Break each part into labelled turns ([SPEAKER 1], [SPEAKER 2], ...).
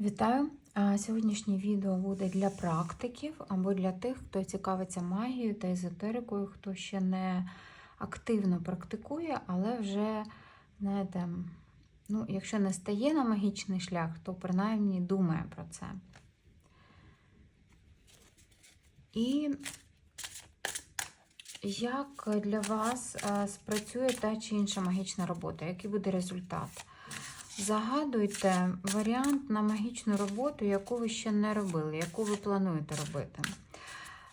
[SPEAKER 1] Вітаю! Сьогоднішнє відео буде для практиків або для тих, хто цікавиться магією та езотерикою, хто ще не активно практикує, але вже, знаєте, ну, якщо не стає на магічний шлях, то принаймні думає про це. І як для вас спрацює та чи інша магічна робота? Який буде результат? Загадуйте варіант на магічну роботу, яку ви ще не робили, яку ви плануєте робити.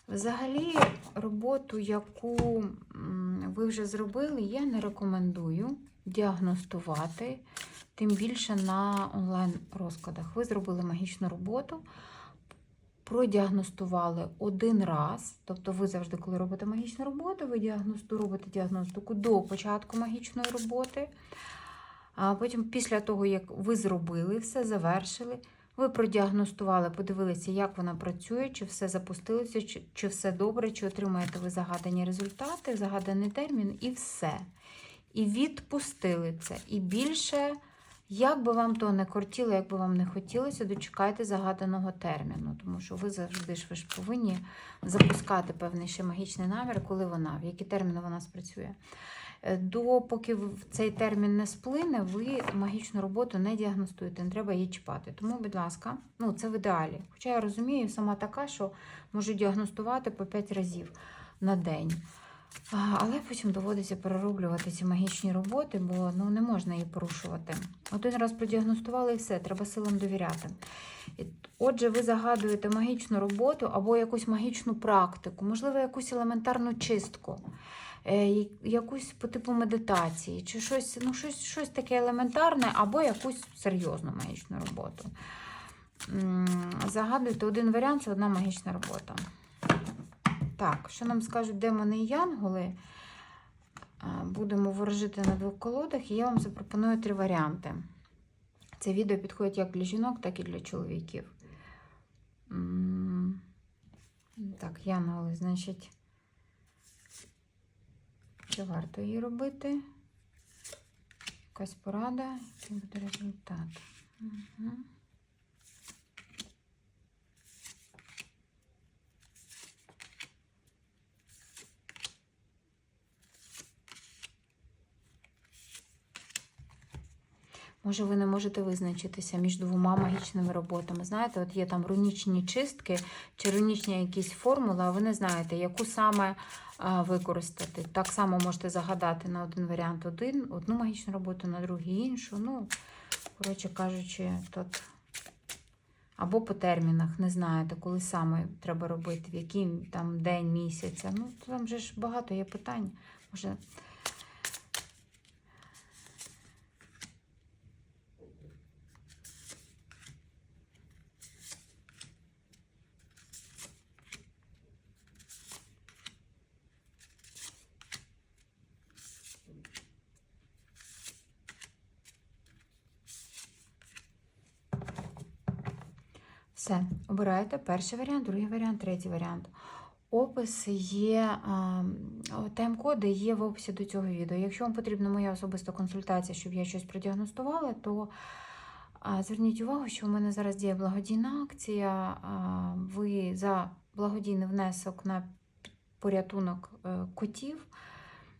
[SPEAKER 1] Взагалі, роботу, яку ви вже зробили, я не рекомендую діагностувати, тим більше на онлайн-розкладах. Ви зробили магічну роботу, продіагностували один раз. Тобто, ви завжди, коли робите магічну роботу, ви діагносту, робите діагностику до початку магічної роботи. А потім, після того, як ви зробили все, завершили, ви продіагностували, подивилися, як вона працює, чи все запустилося, чи, чи все добре, чи отримаєте ви загадані результати, загаданий термін, і все. І відпустили це. І більше, як би вам то не кортіло, як би вам не хотілося, дочекайте загаданого терміну. Тому що ви завжди ж ви ж повинні запускати певний ще магічний намір, коли вона, в які терміни вона спрацює. До поки в- цей термін не сплине, ви магічну роботу не діагностуєте, не треба її чіпати. Тому, будь ласка, ну це в ідеалі. Хоча я розумію, сама така, що можу діагностувати по 5 разів на день. Але потім доводиться перероблювати ці магічні роботи, бо ну, не можна її порушувати. Один раз продіагностували і все, треба силам довіряти. Отже, ви загадуєте магічну роботу або якусь магічну практику, можливо, якусь елементарну чистку е, якусь по типу медитації, чи щось, ну, щось, щось таке елементарне, або якусь серйозну магічну роботу. Загадуйте один варіант, це одна магічна робота. Так, що нам скажуть демони і янголи? Будемо ворожити на двох колодах, і я вам запропоную три варіанти. Це відео підходить як для жінок, так і для чоловіків. Так, янголи, значить. Чи варто її робити? Якась порада, який буде результат. Угу. Може, ви не можете визначитися між двома магічними роботами. Знаєте, от є там рунічні чистки чи рунічні якісь формули, а ви не знаєте, яку саме використати. Так само можете загадати на один варіант один, одну магічну роботу, на другий іншу. Ну, коротше кажучи, тут. Або по термінах, не знаєте, коли саме треба робити, в який там день місяця. Ну, там же ж багато є питань. Може, Все, обираєте перший варіант, другий варіант, третій варіант. Опис є, тайм-коди є в описі до цього відео. Якщо вам потрібна моя особиста консультація, щоб я щось продіагностувала, то зверніть увагу, що у мене зараз діє благодійна акція. Ви за благодійний внесок на порятунок е, котів.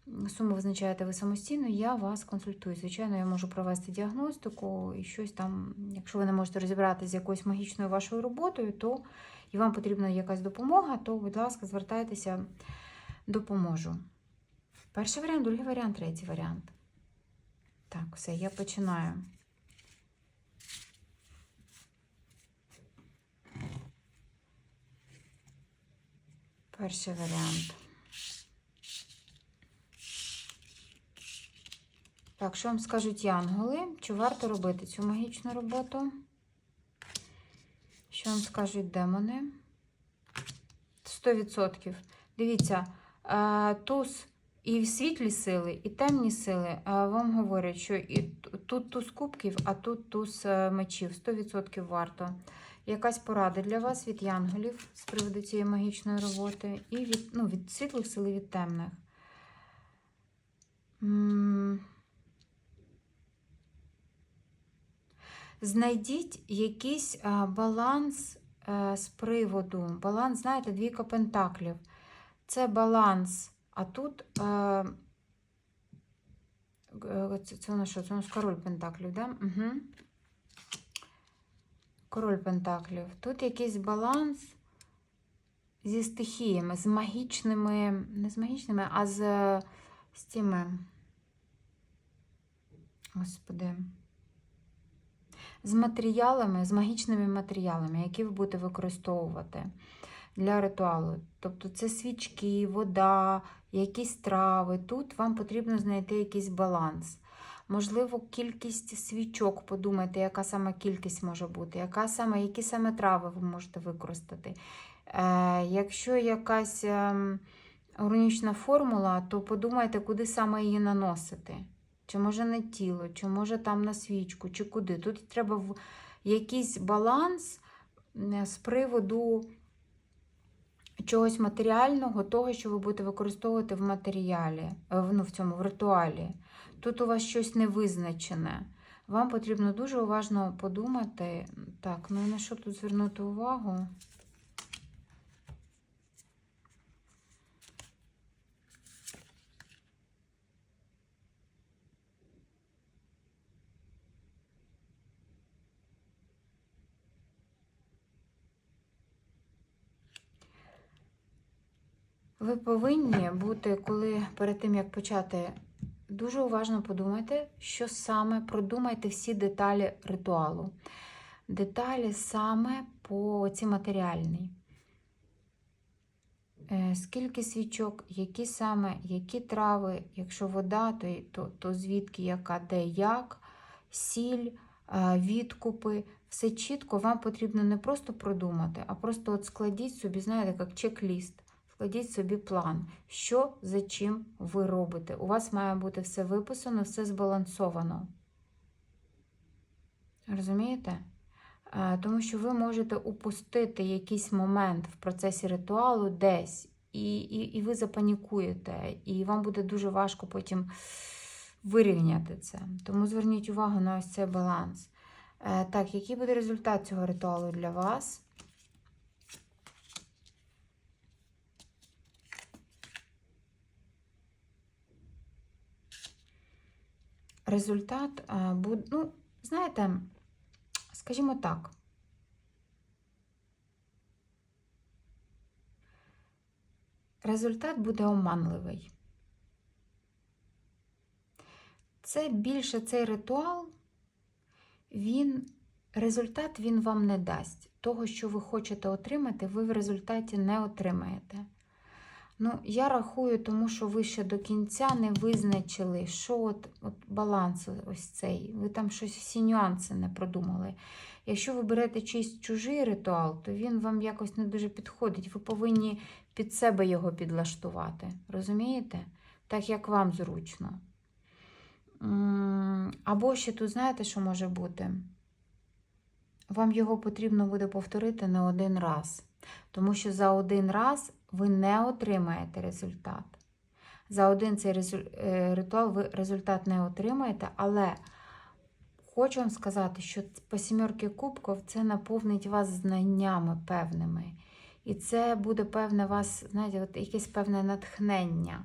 [SPEAKER 1] Суму визначаєте ви самостійно, я вас консультую. Звичайно, я можу провести діагностику і щось там, якщо ви не можете розібратися з якоюсь магічною вашою роботою, то і вам потрібна якась допомога, то, будь ласка, звертайтеся, допоможу. Перший варіант, другий варіант, третій варіант. Так, все, я починаю. Перший варіант. Так, що вам скажуть янголи? Чи варто робити цю магічну роботу? Що вам скажуть демони? 100%. Дивіться, е, туз і світлі сили, і темні сили е, вам говорять, що і тут туз кубків, а тут туз е, мечів. 100% варто. Якась порада для вас від янголів з приводу цієї магічної роботи, і від, ну, від світлих сил і від темних. Знайдіть якийсь баланс е, з приводу. Баланс, знаєте, двійка пентаклів. Це баланс. А тут е, е, це, це у нас що? Це у нас король пентаклів, да? Угу. Король пентаклів. Тут якийсь баланс зі стихіями, з магічними, не з магічними, а з, з тими. Господи. З матеріалами, з магічними матеріалами, які ви будете використовувати для ритуалу. Тобто це свічки, вода, якісь трави. Тут вам потрібно знайти якийсь баланс. Можливо, кількість свічок, подумайте, яка саме кількість може бути, яка саме, які саме трави ви можете використати. Е, Якщо якась е, органічна формула, то подумайте, куди саме її наносити. Чи може на тіло, чи може там на свічку, чи куди. Тут треба в якийсь баланс з приводу чогось матеріального, того, що ви будете використовувати в матеріалі, е, ну, в цьому в ритуалі. Тут у вас щось невизначене. Вам потрібно дуже уважно подумати. Так, ну на що тут звернути увагу? Ви повинні бути, коли перед тим як почати, дуже уважно подумайте, що саме продумайте всі деталі ритуалу. Деталі саме по ці матеріальній. Е, Скільки свічок, які саме, які трави, якщо вода, то, то, то звідки, яка, де, як, сіль, е, відкупи. Все чітко вам потрібно не просто продумати, а просто от складіть собі, знаєте, як чек-ліст. Складіть собі план, що за чим ви робите. У вас має бути все виписано, все збалансовано. Розумієте? Е, Тому що ви можете упустити якийсь момент в процесі ритуалу десь, і, і, і ви запанікуєте, і вам буде дуже важко потім вирівняти це. Тому зверніть увагу на ось цей баланс. Е, Так, який буде результат цього ритуалу для вас? Результат буде, ну, знаєте, скажімо так. Результат буде оманливий. Це більше цей ритуал, він, результат він вам не дасть. Того, що ви хочете отримати, ви в результаті не отримаєте. Ну, я рахую, тому що ви ще до кінця не визначили, що от, от баланс ось цей. Ви там щось всі нюанси не продумали. Якщо ви берете чийсь чужий ритуал, то він вам якось не дуже підходить. Ви повинні під себе його підлаштувати. Розумієте? Так як вам зручно. Або ще тут, знаєте, що може бути? Вам його потрібно буде повторити не один раз. Тому що за один раз ви не отримаєте результат. За один цей е, ритуал ви результат не отримаєте, але хочу вам сказати, що по сімерки кубків це наповнить вас знаннями певними. І це буде певне вас, знаєте, от якесь певне натхнення.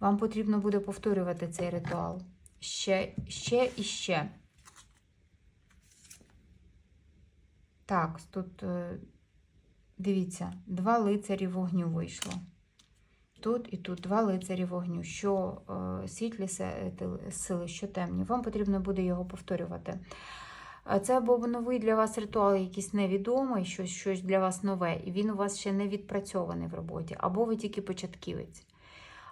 [SPEAKER 1] Вам потрібно буде повторювати цей ритуал. Ще, ще і ще. Так, тут е, дивіться, два лицарі вогню вийшло. Тут і тут два лицарі вогню, що е, світлі сили, що темні. Вам потрібно буде його повторювати. Е, Це або новий для вас ритуал, якийсь невідомий, щось, щось для вас нове, і він у вас ще не відпрацьований в роботі, або ви тільки початківець.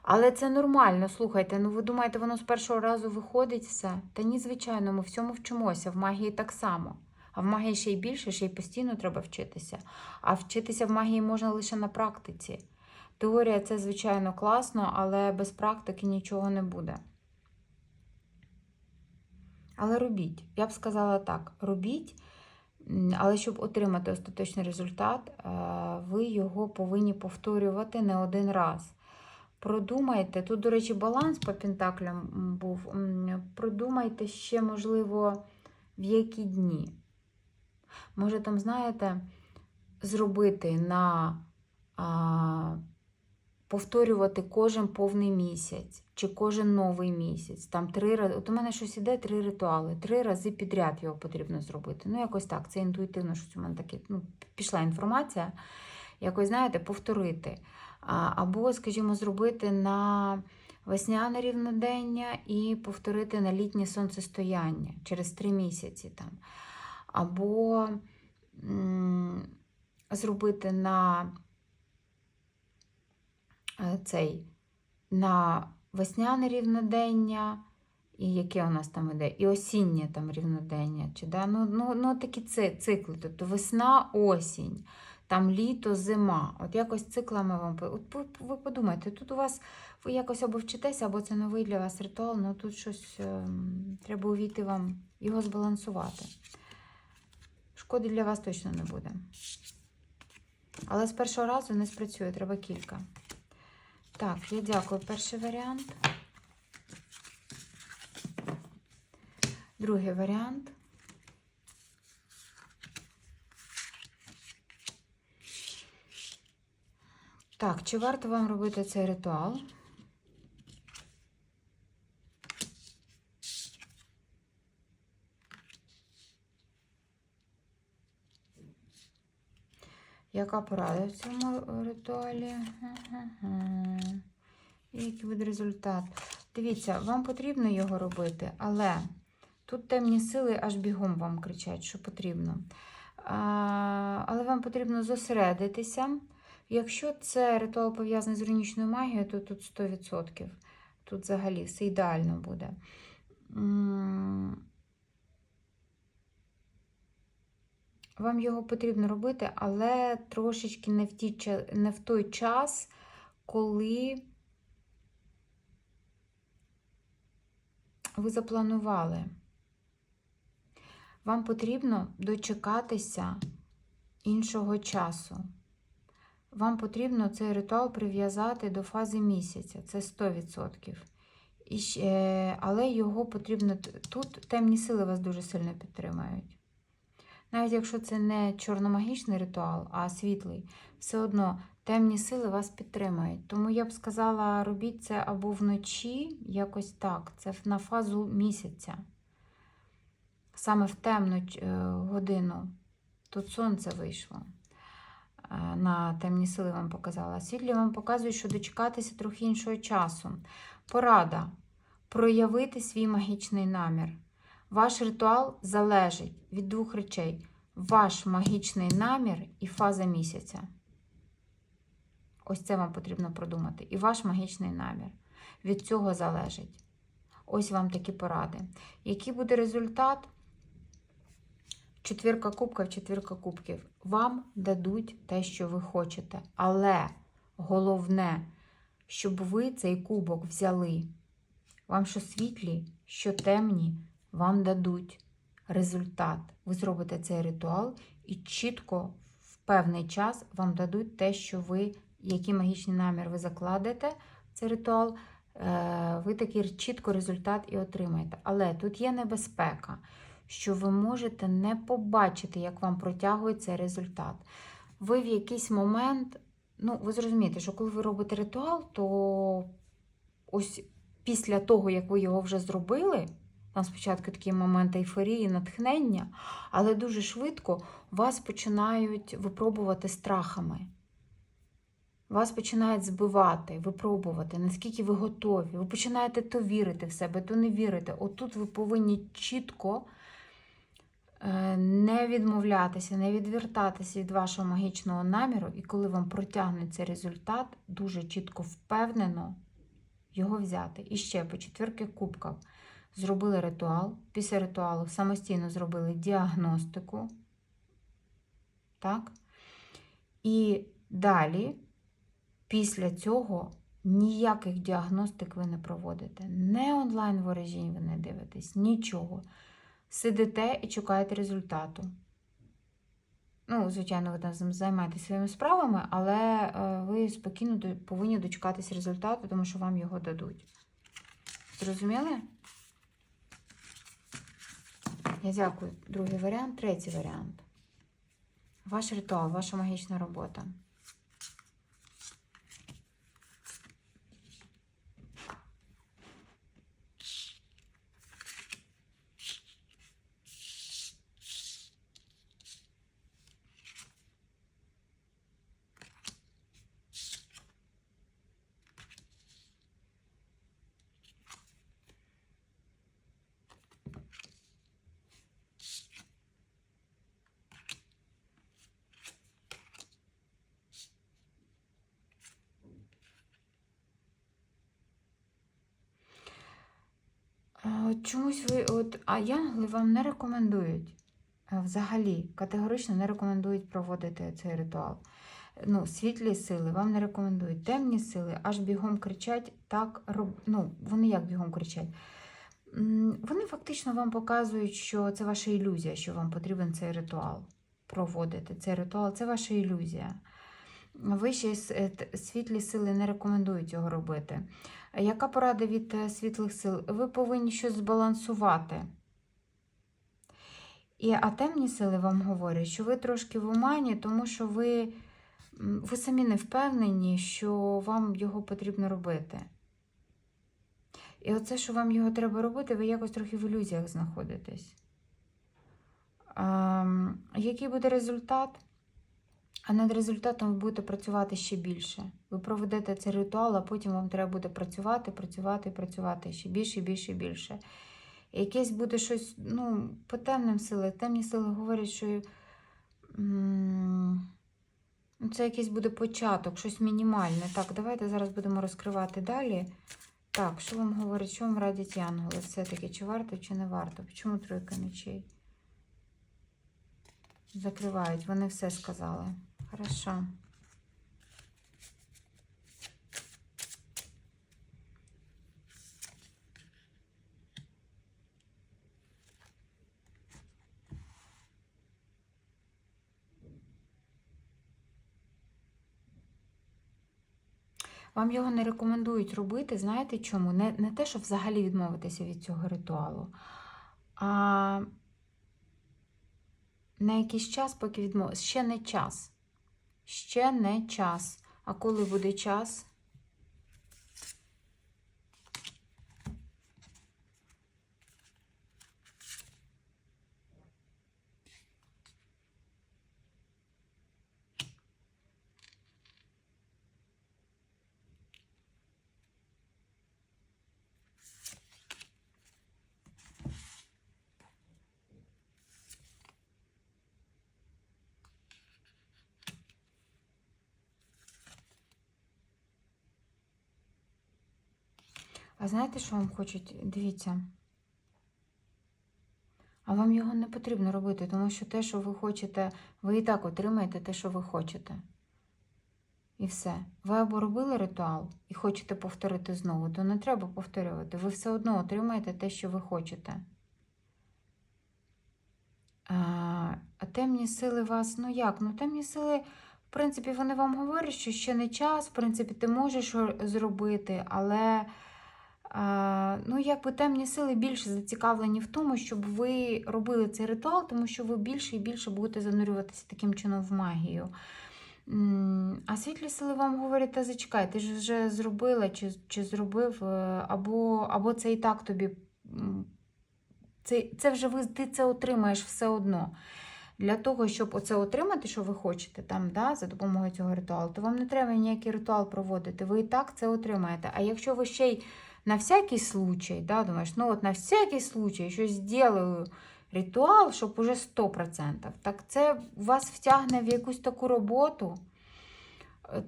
[SPEAKER 1] Але це нормально, слухайте. Ну ви думаєте, воно з першого разу виходить все? Та ні, звичайно, ми всьому вчимося, в магії так само. А в магії ще й більше, ще й постійно треба вчитися. А вчитися в магії можна лише на практиці. Теорія це, звичайно, класно, але без практики нічого не буде. Але робіть. Я б сказала так: робіть, але щоб отримати остаточний результат, е, ви його повинні повторювати не один раз. Продумайте, тут, до речі, баланс по пентаклям був. Продумайте ще, можливо, в які дні. Може, там, знаєте, зробити на а, повторювати кожен повний місяць чи кожен новий місяць. Там три рази. От у мене щось іде три ритуали. Три рази підряд його потрібно зробити. Ну, якось так. Це інтуїтивно, що у мене таке, ну, пішла інформація. Якось, знаєте, повторити. Або, скажімо, зробити на весняне рівнодення і повторити на літнє сонцестояння через три місяці. там. Або зробити на е, цей на весняне рівнодення, і яке у нас там іде, і осіннє там рівнодення. Чи, да? ну, ну, ну, такі цикли, тобто весна, осінь, там літо, зима. От якось циклами вам. От ви, ви подумайте, тут у вас ви якось або вчитеся, або це новий для вас ритуал, ну тут щось ем, треба увійти вам, його збалансувати. Шкоди для вас точно не буде. Але з першого разу не спрацює, треба кілька. Так, я дякую. Перший варіант. Другий варіант. Так, чи варто вам робити цей ритуал? Яка порада в цьому ритуалі? І який буде результат? Дивіться, вам потрібно його робити, але тут темні сили аж бігом вам кричать, що потрібно. А, але вам потрібно зосередитися. Якщо це ритуал пов'язаний з рунічною магією, то тут 100%. Тут взагалі все ідеально буде. Вам його потрібно робити, але трошечки не в, ті, не в той час, коли ви запланували. Вам потрібно дочекатися іншого часу. Вам потрібно цей ритуал прив'язати до фази місяця, це 100%. І, але його потрібно тут темні сили вас дуже сильно підтримають. Навіть якщо це не чорномагічний ритуал, а світлий, все одно темні сили вас підтримають. Тому я б сказала, робіть це або вночі, якось так. Це на фазу місяця. Саме в темну е, годину. Тут сонце вийшло. Е, На темні сили вам показала. Світлі вам показують, що дочекатися трохи іншого часу. Порада. Проявити свій магічний намір. Ваш ритуал залежить від двох речей: ваш магічний намір і фаза місяця. Ось це вам потрібно продумати. І ваш магічний намір. Від цього залежить. Ось вам такі поради. Який буде результат? Четвірка кубків, четвірка кубків. Вам дадуть те, що ви хочете. Але головне, щоб ви цей кубок взяли. Вам що світлі, що темні, вам дадуть результат. Ви зробите цей ритуал і чітко в певний час вам дадуть те, що ви, який магічний намір ви закладете в цей ритуал, е, ви такий чітко результат і отримаєте. Але тут є небезпека, що ви можете не побачити, як вам протягує цей результат. Ви в якийсь момент, ну, ви зрозумієте, що коли ви робите ритуал, то ось після того, як ви його вже зробили, там спочатку такі моменти ейфорії, натхнення, але дуже швидко вас починають випробувати страхами. Вас починають збивати, випробувати, наскільки ви готові. Ви починаєте то вірити в себе, то не вірити. Отут ви повинні чітко е, не відмовлятися, не відвертатися від вашого магічного наміру, і коли вам протягнуть цей результат, дуже чітко впевнено його взяти. І ще по четвірки кубків зробили ритуал. Після ритуалу самостійно зробили діагностику. Так? І далі, після цього, ніяких діагностик ви не проводите. Не онлайн ворожінь ви не дивитесь, нічого. Сидите і чекаєте результату. Ну, звичайно, ви там займаєтеся своїми справами, але е, ви спокійно повинні дочекатись результату, тому що вам його дадуть. Зрозуміли? Я дякую. Другий варіант, третій варіант. Ваш ритуал, ваша магічна робота. А, от Чомусь ви, от, а янгли вам не рекомендують. е, Взагалі, категорично не рекомендують проводити цей ритуал. Ну, світлі сили вам не рекомендують. Темні сили аж бігом кричать, так роб... ну, вони як бігом кричать. Вони фактично вам показують, що це ваша ілюзія, що вам потрібен цей ритуал проводити. Цей ритуал це ваша ілюзія. Вищі е, світлі сили не рекомендують цього робити. Яка порада від е, світлих сил? Ви повинні щось збалансувати. І, а темні сили вам говорять, що ви трошки в омані, тому що ви, ви самі не впевнені, що вам його потрібно робити. І оце, що вам його треба робити, ви якось трохи в ілюзіях знаходитесь. Ем, який буде результат? А над результатом ви будете працювати ще більше. Ви проведете цей ритуал, а потім вам треба буде працювати, працювати, працювати ще більше, більше, більше. І якесь буде щось, ну, по темним силам. Темні сили говорять, що ну, це якийсь буде початок, щось мінімальне. Так, давайте зараз будемо розкривати далі. Так, що вам говорять, що вам радять янголи? Все-таки, чи варто, чи не варто? Чому тройка мечей? Закривають, вони все сказали. Хорошо. Вам його не рекомендують робити, знаєте чому? Не, не те, щоб взагалі відмовитися від цього ритуалу, а на якийсь час, поки відмовитися. Ще не час. Ще не час. А коли буде час? А знаєте, що вам хочуть? Дивіться. А вам його не потрібно робити, тому що те, що ви хочете, ви і так отримаєте те, що ви хочете. І все. Ви або робили ритуал і хочете повторити знову, то не треба повторювати. Ви все одно отримаєте те, що ви хочете. А, а темні сили вас, ну як? Ну, темні сили, в принципі, вони вам говорять, що ще не час, в принципі, ти можеш зробити, але. Ну, якби темні сили більше зацікавлені в тому, щоб ви робили цей ритуал, тому що ви більше і більше будете занурюватися таким чином в магію. А світлі сили вам говорять, та зачекай, ти ж вже зробила чи, чи зробив, е, або, або це і так тобі. Це, це вже ви, ти це отримаєш все одно. Для того, щоб оце отримати, що ви хочете там, да, за допомогою цього ритуалу, то вам не треба ніякий ритуал проводити. Ви і так це отримаєте. А якщо ви ще й на всякий случай, да, думаєш, ну от на всякий случай щось зроблю ритуал, щоб уже 100%, так це вас втягне в якусь таку роботу.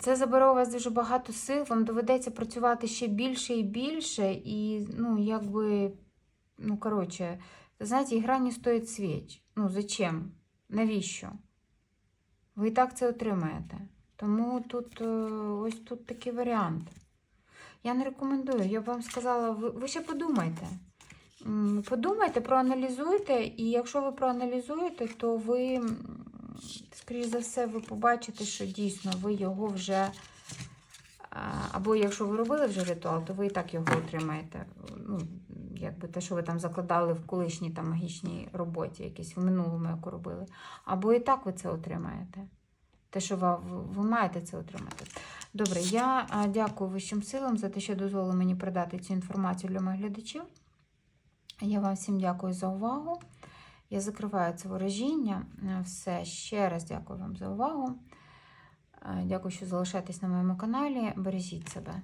[SPEAKER 1] Це забере у вас дуже багато сил, вам доведеться працювати ще більше і більше, і, ну, якби, ну, коротше, знаєте, ігра не стоїть свіч. Ну, зачем? Навіщо? Ви і так це отримаєте. Тому тут е, ось тут такий варіант. Я не рекомендую. Я б вам сказала, ви, ви ще подумайте. Подумайте, проаналізуйте, і якщо ви проаналізуєте, то ви скоріш за все, ви побачите, що дійсно ви його вже. Або якщо ви робили вже ритуал, то ви і так його отримаєте. Ну, якби те, що ви там закладали в колишній там магічній роботі, якійсь в минулому, яку робили. Або і так ви це отримаєте. Те, що ви, ви маєте це отримати. Добре, я дякую вищим силам за те, що дозволили мені продати цю інформацію для моїх глядачів. Я вам всім дякую за увагу. Я закриваю це ворожіння. Все, ще раз дякую вам за увагу. Дякую, що залишаєтесь на моєму каналі. Бережіть себе.